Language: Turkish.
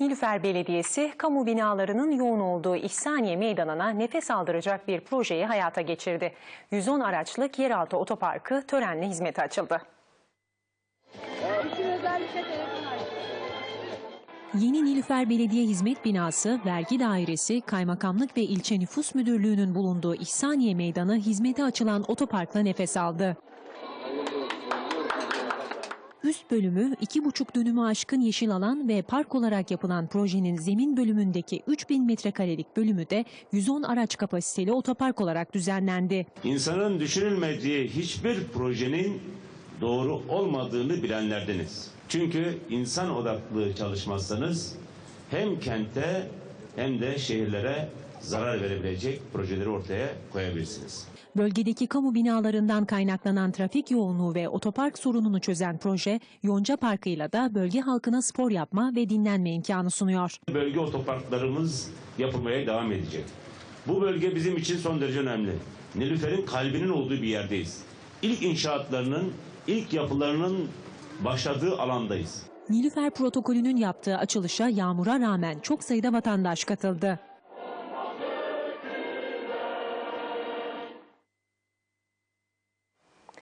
Nilüfer Belediyesi, kamu binalarının yoğun olduğu İhsaniye Meydanı'na nefes aldıracak bir projeyi hayata geçirdi. 110 araçlık yeraltı otoparkı törenle hizmete açıldı. Yeni Nilüfer Belediye Hizmet Binası, Vergi Dairesi, Kaymakamlık ve İlçe Nüfus Müdürlüğü'nün bulunduğu İhsaniye Meydanı hizmete açılan otoparkla nefes aldı. Üst bölümü 2,5 dönümü aşkın yeşil alan ve park olarak yapılan projenin zemin bölümündeki 3000 metrekarelik bölümü de 110 araç kapasiteli otopark olarak düzenlendi. İnsanın düşünülmediği hiçbir projenin doğru olmadığını bilenlerdeniz. Çünkü insan odaklı çalışmazsanız hem kente hem de şehirlere zarar verebilecek projeleri ortaya koyabilirsiniz. Bölgedeki kamu binalarından kaynaklanan trafik yoğunluğu ve otopark sorununu çözen proje, Yonca Parkı'yla da bölge halkına spor yapma ve dinlenme imkanı sunuyor. Bölge otoparklarımız yapılmaya devam edecek. Bu bölge bizim için son derece önemli. Nilüfer'in kalbinin olduğu bir yerdeyiz. İlk inşaatlarının, ilk yapılarının başladığı alandayız. Nilüfer protokolünün yaptığı açılışa yağmura rağmen çok sayıda vatandaş katıldı.